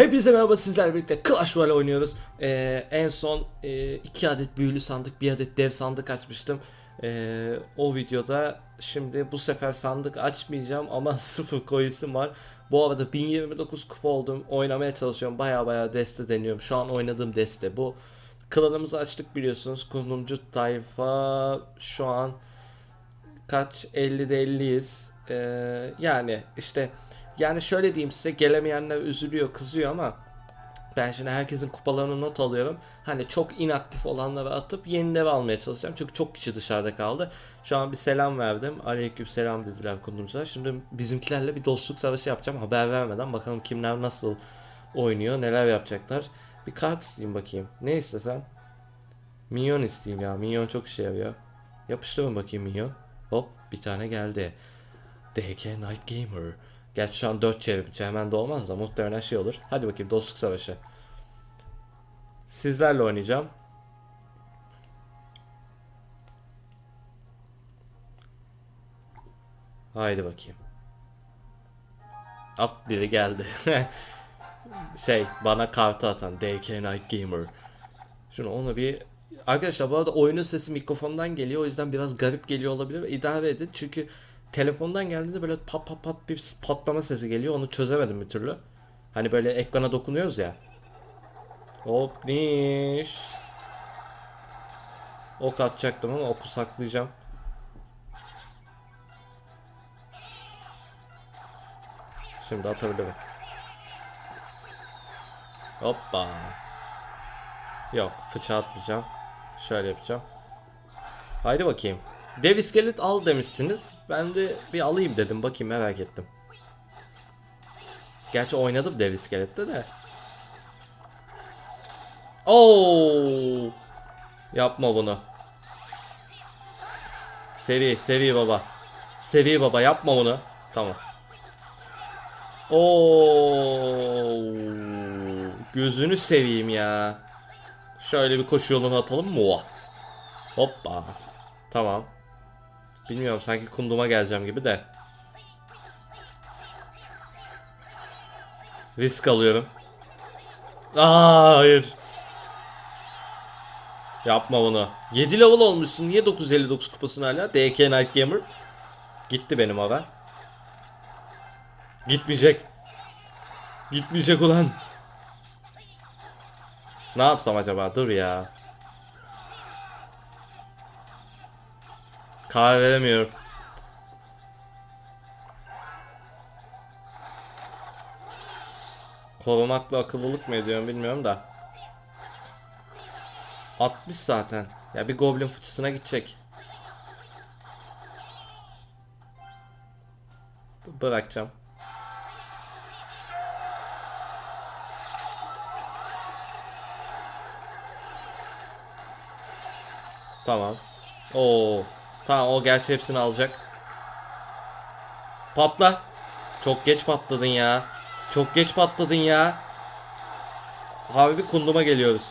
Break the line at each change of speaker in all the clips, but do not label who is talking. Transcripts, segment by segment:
Hepinize merhaba sizlerle birlikte Clash Royale oynuyoruz. Ee, en son e, iki adet büyülü sandık, bir adet dev sandık açmıştım. Ee, o videoda şimdi bu sefer sandık açmayacağım ama sıfır coins'im var. Bu arada 1029 kupa oldum. Oynamaya çalışıyorum. Baya baya deste deniyorum. Şu an oynadığım deste bu. Klanımızı açtık biliyorsunuz. Konumcu tayfa şu an kaç 50'de 50'yiz. Ee, yani işte yani şöyle diyeyim size gelemeyenler üzülüyor, kızıyor ama ben şimdi herkesin kupalarını not alıyorum. Hani çok inaktif olanları atıp yenileri almaya çalışacağım. Çünkü çok kişi dışarıda kaldı. Şu an bir selam verdim. Aleyküm selam dediler kundumuza. Şimdi bizimkilerle bir dostluk savaşı yapacağım. Haber vermeden bakalım kimler nasıl oynuyor, neler yapacaklar. Bir kart isteyeyim bakayım. Ne istesem? Minyon isteyeyim ya. Minyon çok işe yarıyor. Yapıştırın bakayım Minyon. Hop bir tane geldi. DK Night Gamer. Gerçi şu an 4 çevirmiş hemen de olmaz da muhtemelen şey olur. Hadi bakayım dostluk savaşı. Sizlerle oynayacağım. Haydi bakayım. Hop biri geldi. şey bana kartı atan DK Night Gamer. Şunu onu bir Arkadaşlar bu arada oyunun sesi mikrofondan geliyor o yüzden biraz garip geliyor olabilir. İdare edin çünkü telefondan geldiğinde böyle pat pat pat bir patlama sesi geliyor onu çözemedim bir türlü. Hani böyle ekrana dokunuyoruz ya. Hop niş. Ok atacaktım ama oku saklayacağım. Şimdi atabilirim. Hoppa. Yok fıça atmayacağım. Şöyle yapacağım. Haydi bakayım. Dev iskelet al demişsiniz. Ben de bir alayım dedim. Bakayım merak ettim. Gerçi oynadım dev iskelette de. Oo! Yapma bunu. Sevi, sevi baba. Sevi baba yapma bunu. Tamam. Oo! Gözünü seveyim ya. Şöyle bir koşu yolunu atalım mı? Hoppa. Tamam. Bilmiyorum sanki kunduma geleceğim gibi de. Risk alıyorum. Aa hayır. Yapma bunu. 7 level olmuşsun. Niye 959 kupasın hala? DK Night Gamer. Gitti benim haber. Gitmeyecek. Gitmeyecek ulan. Ne yapsam acaba? Dur ya. Karar veremiyorum. Korumakla akıllılık mı ediyorum bilmiyorum da. 60 zaten. Ya bir goblin fıçısına gidecek. Bırakacağım. Tamam. Oo. Tamam o gerçi hepsini alacak. Patla. Çok geç patladın ya. Çok geç patladın ya. Abi bir kunduma geliyoruz.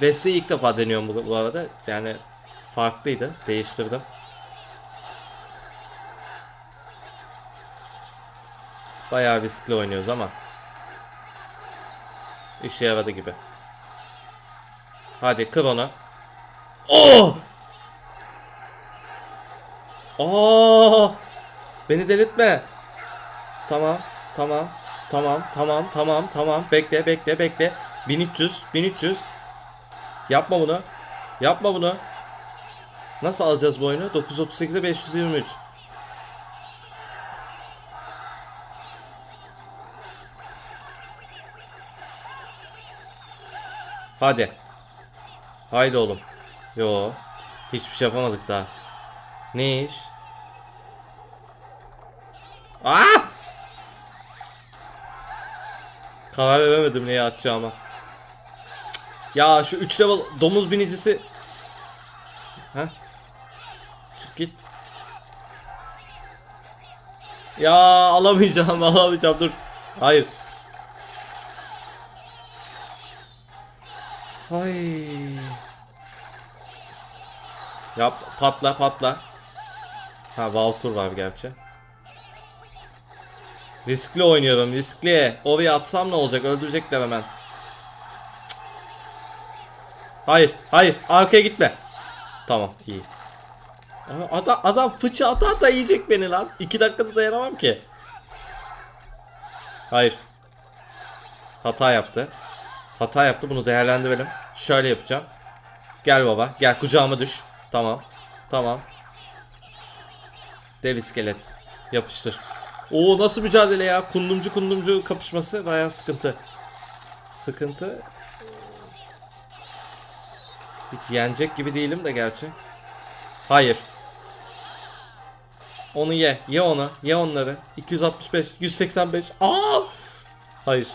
Desteği ilk defa deniyorum bu, bu arada. Yani farklıydı. Değiştirdim. Bayağı riskli oynuyoruz ama. İşe yaradı gibi. Hadi kır onu. Oh! Aa! Beni delirtme. Tamam, tamam, tamam, tamam, tamam, tamam. Bekle, bekle, bekle. 1300, 1300. Yapma bunu. Yapma bunu. Nasıl alacağız bu oyunu? 938'e 523. Hadi. Haydi oğlum. Yo. Hiçbir şey yapamadık daha. Ne iş? Aa! Karar veremedim neye atacağıma. Ya şu 3 level domuz binicisi. Ha? Çık git. Ya alamayacağım alamayacağım dur. Hayır. Ay. Yap patla patla. Ha Valkur var gerçi. Riskli oynuyorum riskli. Oraya atsam ne olacak öldürecekler hemen. Hayır hayır arkaya gitme. Tamam iyi. Adam, adam fıçı ata ata yiyecek beni lan. 2 dakikada dayanamam ki. Hayır. Hata yaptı. Hata yaptı bunu değerlendirelim. Şöyle yapacağım. Gel baba gel kucağıma düş. Tamam. Tamam. Dev iskelet. Yapıştır. Oo nasıl mücadele ya? Kundumcu kundumcu kapışması bayağı sıkıntı. Sıkıntı. Hiç yenecek gibi değilim de gerçi. Hayır. Onu ye. Ye onu. Ye onları. 265, 185. Aa! Hayır.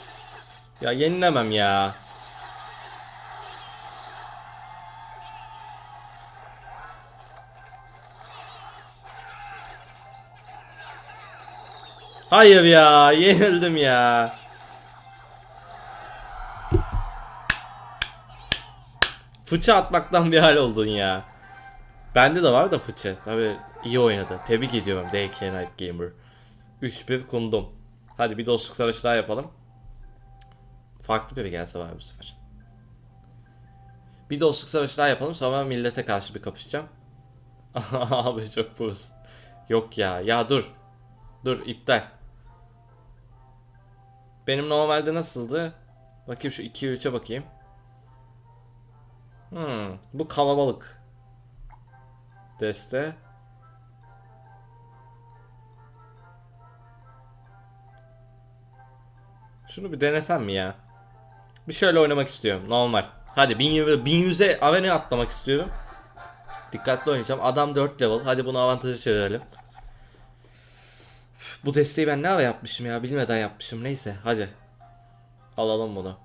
Ya yenilemem ya. Hayır ya, yenildim ya. Fıçı atmaktan bir hal oldun ya. Bende de var da fıçı. Tabi iyi oynadı. Tebrik ediyorum DK Night Gamer. 3-1 kundum. Hadi bir dostluk savaşı daha yapalım. Farklı biri gelse var bu sefer. Bir dostluk savaşı daha yapalım sonra millete karşı bir kapışacağım. Abi çok buz. Yok ya. Ya dur. Dur iptal. Benim normalde nasıldı? Bakayım şu 2'ye 3'e bakayım. Hmm, bu kalabalık. Deste. Şunu bir denesem mi ya? Bir şöyle oynamak istiyorum. Normal. Hadi 1100 1100'e arena atlamak istiyorum. Dikkatli oynayacağım. Adam 4 level. Hadi bunu avantajı çevirelim. Bu desteği ben ne ara yapmışım ya? Bilmeden yapmışım. Neyse hadi. Alalım bunu.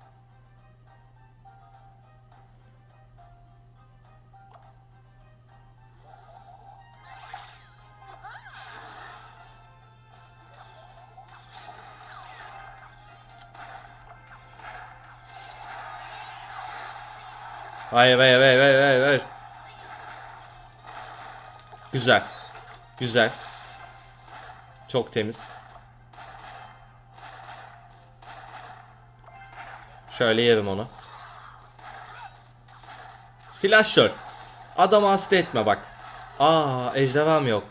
Hayır hayır hayır hayır hayır hayır. Güzel. Güzel. Çok temiz. Şöyle yerim onu. Silahşör. Adamı hasta etme bak. Aa ejderham yok.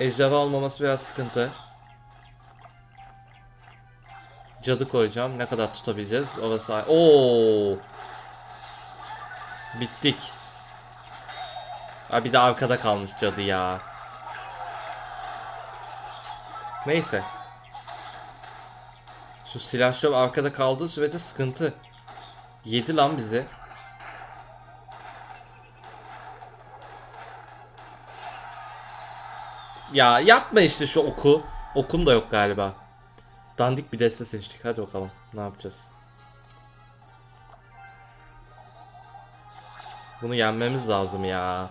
Ejderha olmaması biraz sıkıntı. Cadı koyacağım. Ne kadar tutabileceğiz? Orası... Oo. Bittik. Ha bir de arkada kalmış cadı ya. Neyse. Şu silahşör arkada kaldığı sürece sıkıntı. Yedi lan bizi. Ya yapma işte şu oku. Okum da yok galiba. Dandik bir deste seçtik. Hadi bakalım. Ne yapacağız? Bunu yenmemiz lazım ya.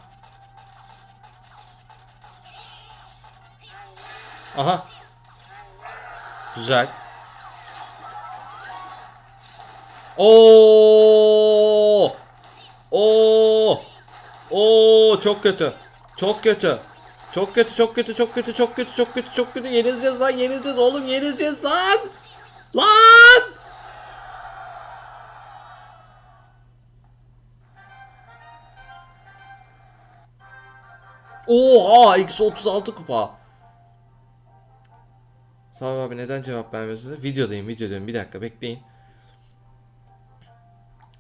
Aha. Güzel. Oo! Oo! Oo çok kötü. Çok kötü. Çok kötü, çok kötü, çok kötü, çok kötü, çok kötü, çok kötü. Yenileceğiz lan, yenileceğiz oğlum, yenileceğiz lan. Lan! Oha, eksi 36 kupa. Ol abi neden cevap vermiyorsunuz? Videodayım, videodayım. Bir dakika bekleyin.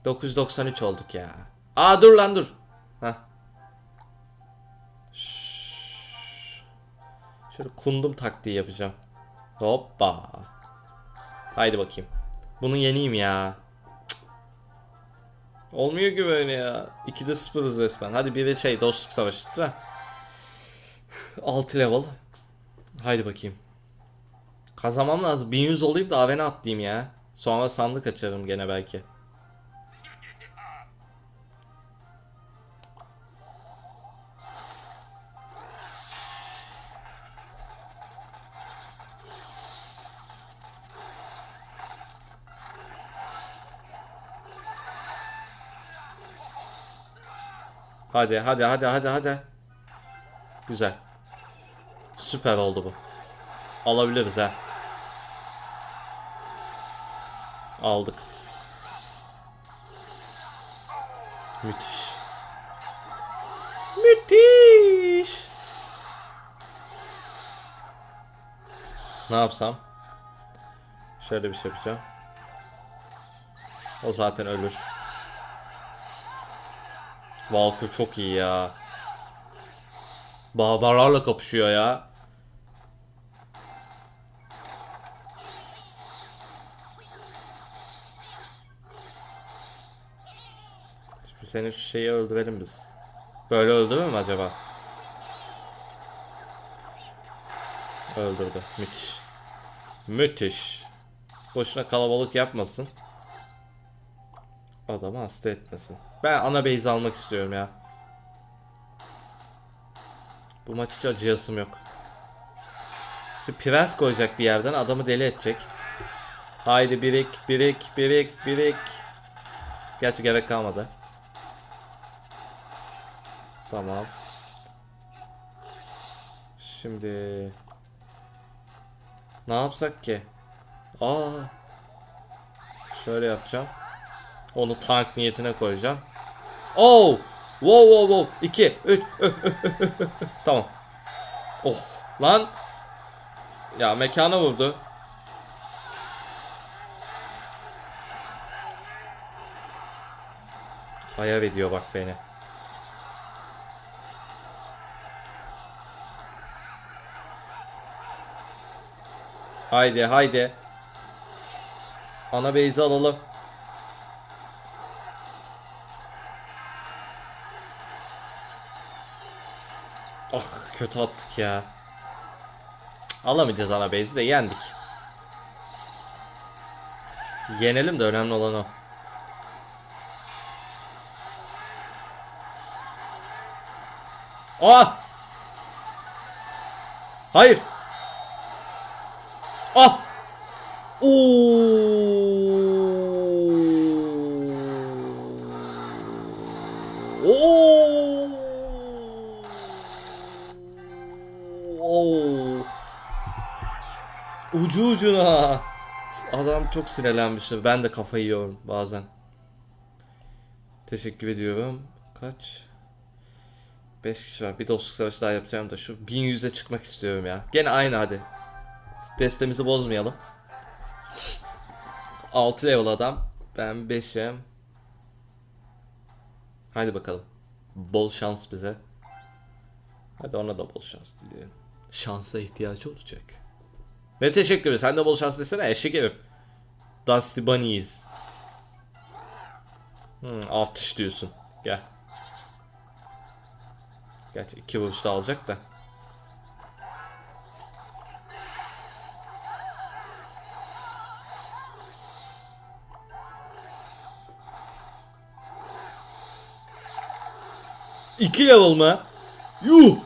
993 olduk ya. Aa dur lan dur. Hah. Şöyle kundum taktiği yapacağım. Hoppa. Haydi bakayım. Bunu yeneyim ya. Cık. Olmuyor ki böyle ya. 2'de 0'ız resmen. Hadi bir de şey dostluk savaşı. Değil mi? 6 level. Haydi bakayım. Kazanmam lazım. 1100 olayım da avene atlayayım ya. Sonra sandık açarım gene belki. Hadi hadi hadi hadi hadi. Güzel. Süper oldu bu. Alabiliriz ha. Aldık. Müthiş. Müthiş. Ne yapsam? Şöyle bir şey yapacağım. O zaten ölür. Valkyr çok iyi ya. Barbarlarla kapışıyor ya. Seni şu şeyi öldürelim biz. Böyle öldürür mü acaba? Öldürdü. Müthiş. Müthiş. Boşuna kalabalık yapmasın. Adamı hasta etmesin. Ben ana base almak istiyorum ya. Bu maç hiç acıyasım yok. Şimdi prens koyacak bir yerden adamı deli edecek. Haydi birik birik birik birik. Gerçi gerek kalmadı. Tamam. Şimdi ne yapsak ki? Aa. Şöyle yapacağım. Onu tank niyetine koyacağım. Oh! Wow wow wow. 2 3 Tamam. Oh lan. Ya mekana vurdu. Ayav ediyor bak beni. Haydi haydi. Ana base'i alalım. Ah kötü attık ya. Alamayacağız ana base'i de yendik. Yenelim de önemli olan o. Aa! Hayır. Ah! Oo! Oo! Ucu ucuna. Adam çok sinirlenmişti. Ben de kafayı yiyorum bazen. Teşekkür ediyorum. Kaç? 5 kişi var. Bir dostluk savaşı daha yapacağım da şu 1100'e çıkmak istiyorum ya. Gene aynı hadi. Destemizi bozmayalım. 6 level adam. Ben 5'im. Hadi bakalım. Bol şans bize. Hadi ona da bol şans dileyelim. Şansa ihtiyaç olacak. Ne teşekkür ederim. Sen de bol şans desene eşek herif. Dusty Bunnies. Hmm, artış diyorsun. Gel. Gerçi iki vuruş da alacak da. İki level mı? Yuh!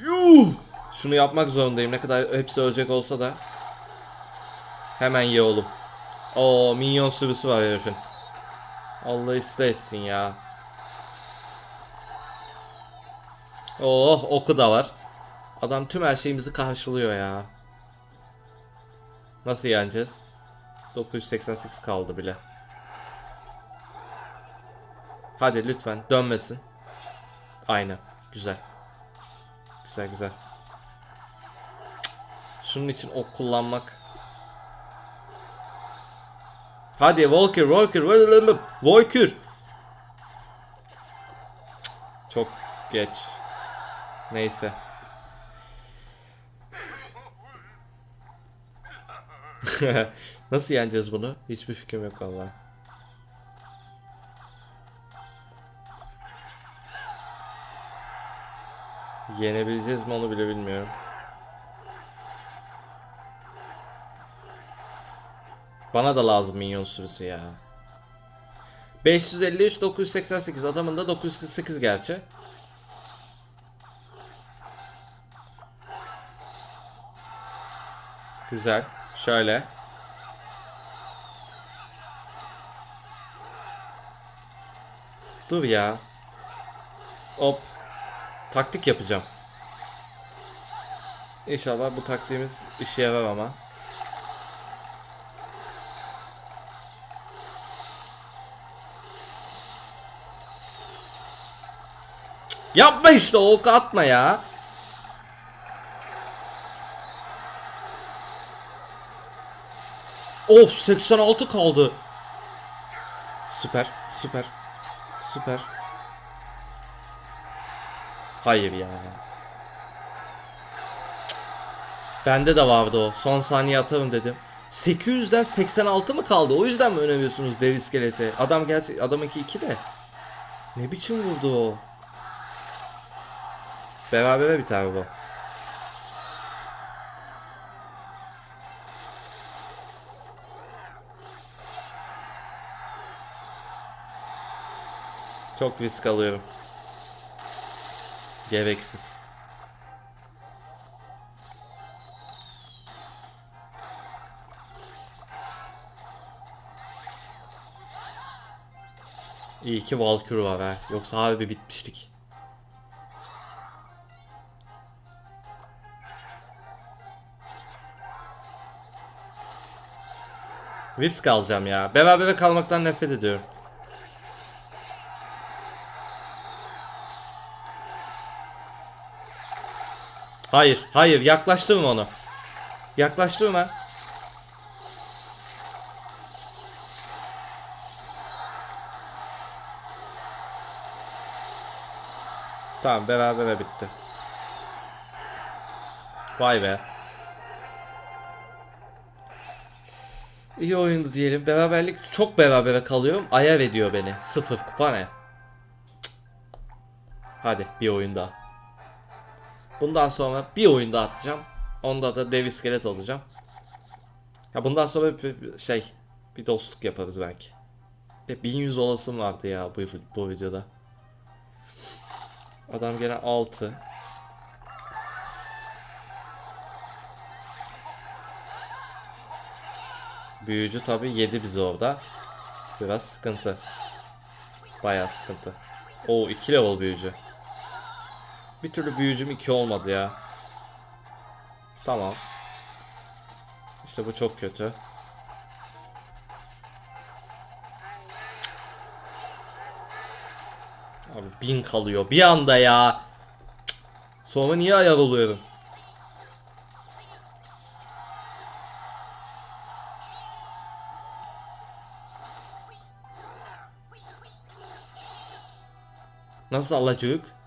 Yuh! Şunu yapmak zorundayım. Ne kadar hepsi ölecek olsa da. Hemen ye oğlum. Oo minyon sürüsü var herifin. Allah iste etsin ya. Oh oku da var. Adam tüm her şeyimizi karşılıyor ya. Nasıl yeneceğiz? 988 kaldı bile. Hadi lütfen dönmesin. Aynen. Güzel. Güzel güzel. Şunun için ok kullanmak. Hadi Walker, Walker, Walker. Çok geç. Neyse. Nasıl yeneceğiz bunu? Hiçbir fikrim yok vallahi. Yenebileceğiz mi onu bile bilmiyorum. Bana da lazım minyon sürüsü ya. 553 988 adamın da 948 gerçi. Güzel. Şöyle. Dur ya. Hop. Taktik yapacağım. İnşallah bu taktiğimiz işe yarar ama. Yapma işte ok atma ya. Of 86 kaldı. Süper süper süper. Hayır ya. Bende de vardı o. Son saniye atarım dedim. 800'den 86 mı kaldı? O yüzden mi önermiyorsunuz dev iskeleti? Adam gerçi adamınki 2 de. Ne biçim vurdu o? Berabere biter bu. Çok risk alıyorum. Gereksiz. İyi ki Valkyrie var ha. Yoksa harbi bitmiştik. Risk alacağım ya. Berabere kalmaktan nefret ediyorum. Hayır, hayır. Yaklaştırma onu. Yaklaştırma. Tamam, berabere bitti. Vay be. İyi oyundu diyelim. Beraberlik çok berabere kalıyorum. Ayar ediyor beni. Sıfır kupa ne? Hadi bir oyun daha. Bundan sonra bir oyun daha atacağım. Onda da dev iskelet alacağım. Ya bundan sonra bir, bir şey bir dostluk yaparız belki. Ve 1100 olasım vardı ya bu, bu videoda. Adam gene 6. Büyücü tabi yedi bizi orada. Biraz sıkıntı. Bayağı sıkıntı. O 2 level büyücü. Bir türlü büyücüm 2 olmadı ya. Tamam. İşte bu çok kötü. Abi bin kalıyor bir anda ya. Sonra niye ayar oluyorum? Nasıl alacak?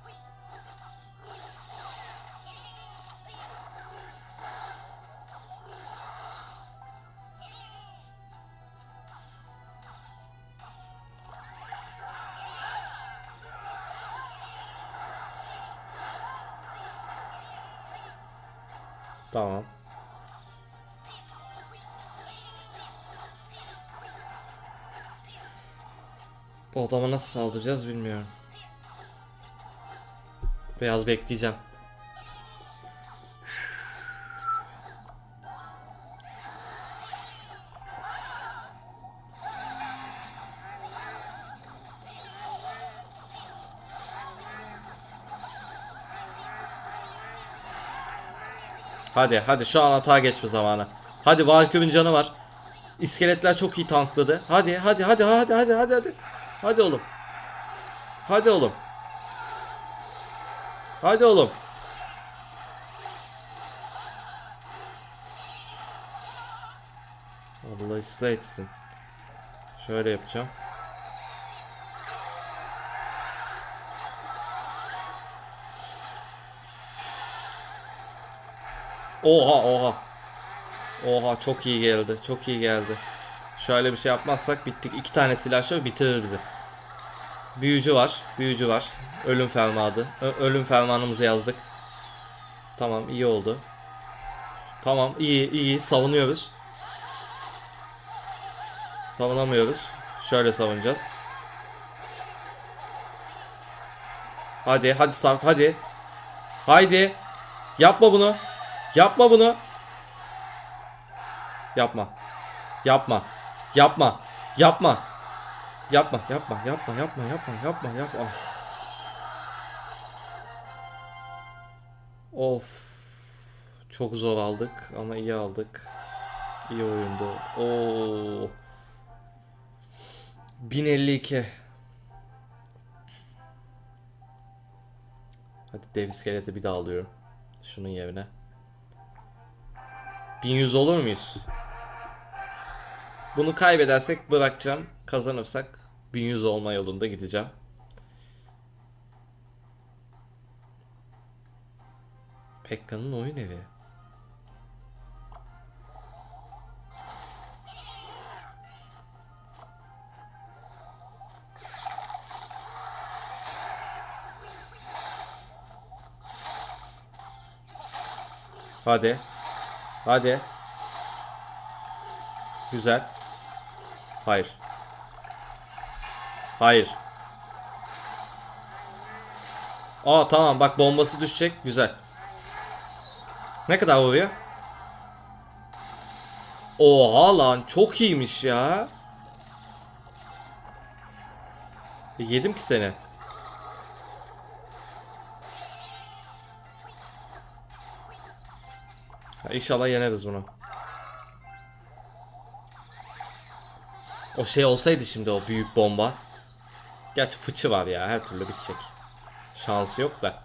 Tamam. Bu adama nasıl saldıracağız bilmiyorum. Beyaz bekleyeceğim. Hadi hadi şu an hata geçme zamanı. Hadi Valkyrie'nin canı var. İskeletler çok iyi tankladı. Hadi hadi hadi hadi hadi hadi hadi. Hadi oğlum. Hadi oğlum. Hadi oğlum. Allah ıslah etsin. Şöyle yapacağım. Oha oha. Oha çok iyi geldi. Çok iyi geldi. Şöyle bir şey yapmazsak bittik. İki tane silahşör bitirir bizi. Büyücü var. Büyücü var. Ölüm fermanı. Ö- ölüm fermanımızı yazdık. Tamam iyi oldu. Tamam iyi iyi savunuyoruz. Savunamıyoruz. Şöyle savunacağız. Hadi hadi Sarp hadi. Haydi. Yapma bunu. Yapma bunu. Yapma. Yapma. Yapma. Yapma. Yapma, yapma, yapma, yapma, yapma, yapma, yapma. Oh. Of. Çok zor aldık ama iyi aldık. İyi oyundu. Oo. 1052. Hadi dev iskeleti bir daha alıyorum. Şunun yerine. 1100 olur muyuz? Bunu kaybedersek bırakacağım. Kazanırsak 1100 olma yolunda gideceğim. Pekka'nın oyun evi. Hadi. Hadi. Güzel. Hayır. Hayır. Aa tamam bak bombası düşecek. Güzel. Ne kadar vuruyor? Oha lan çok iyiymiş ya. E, Yedim ki seni. İnşallah yeneriz bunu. O şey olsaydı şimdi o büyük bomba. Gerçi fıçı var ya her türlü bitecek. Şansı yok da.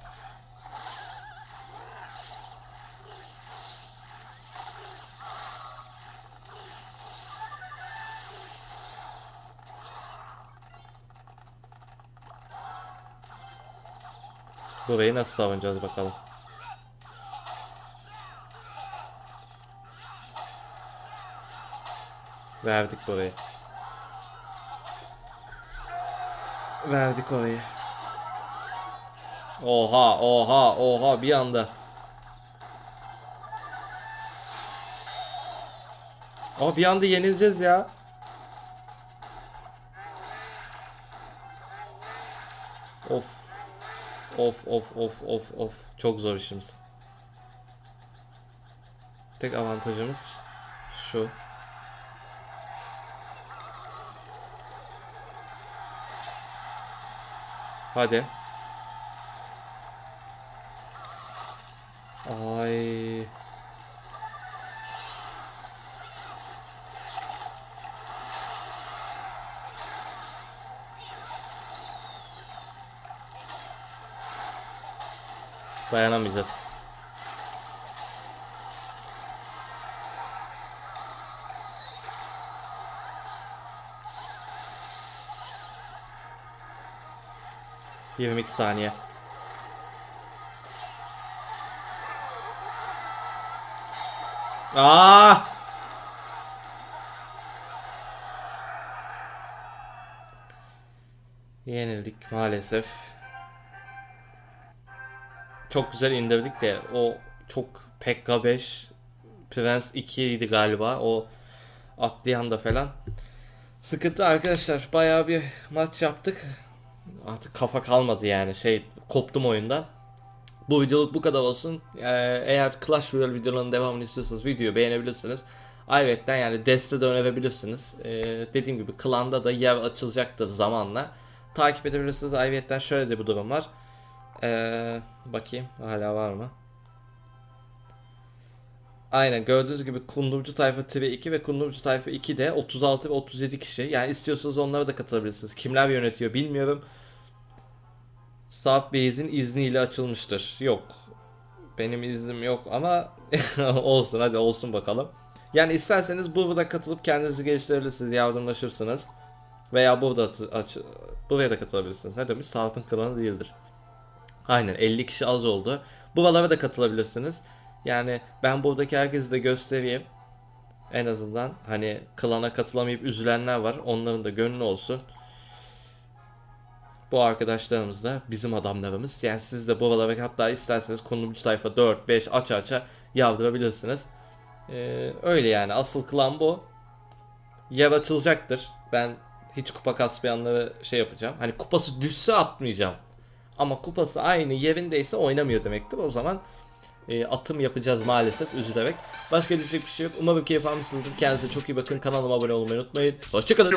Burayı nasıl savunacağız bakalım. Verdik burayı. Verdik orayı. Oha oha oha bir anda. Aa bir anda yenileceğiz ya. Of. Of of of of of. Çok zor işimiz. Tek avantajımız şu. Hadi. Ay. Dayanamayacağız. Yirmi iki saniye. Aa! Yenildik maalesef. Çok güzel indirdik de o çok Pekka 5 Prens 2 idi galiba o atlayan da falan. Sıkıntı arkadaşlar bayağı bir maç yaptık. Artık kafa kalmadı yani şey koptum oyundan. Bu videoluk bu kadar olsun. Ee, eğer Clash Royale videolarının devamını istiyorsanız videoyu beğenebilirsiniz. Ayrıca yani deste de önerebilirsiniz. Ee, dediğim gibi klanda da yer açılacaktır zamanla. Takip edebilirsiniz. Ayrıca şöyle de bir durum var. Ee, bakayım hala var mı? Aynen gördüğünüz gibi Kundurcu Tayfa TV2 ve Kundurcu Tayfa 2'de 36 ve 37 kişi. Yani istiyorsanız onlara da katılabilirsiniz. Kimler yönetiyor bilmiyorum. South Base'in izniyle açılmıştır. Yok. Benim iznim yok ama olsun hadi olsun bakalım. Yani isterseniz burada katılıp kendinizi geliştirebilirsiniz, yardımlaşırsınız. Veya burada aç, buraya da katılabilirsiniz. Ne demiş? South'ın klanı değildir. Aynen 50 kişi az oldu. Buralara da katılabilirsiniz. Yani ben buradaki herkesi de göstereyim. En azından hani klana katılamayıp üzülenler var. Onların da gönlü olsun. Bu arkadaşlarımız da bizim adamlarımız. Yani siz de buralara hatta isterseniz konumcu sayfa 4, 5 aç aça yardırabilirsiniz. Ee, öyle yani asıl klan bu. Yer açılacaktır. Ben hiç kupa kasmayanları şey yapacağım. Hani kupası düşse atmayacağım. Ama kupası aynı yerindeyse oynamıyor demektir. O zaman e, atım yapacağız maalesef üzülerek. Başka diyecek bir şey yok. Umarım keyif almışsınızdır. Kendinize çok iyi bakın. Kanalıma abone olmayı unutmayın. Hoşçakalın.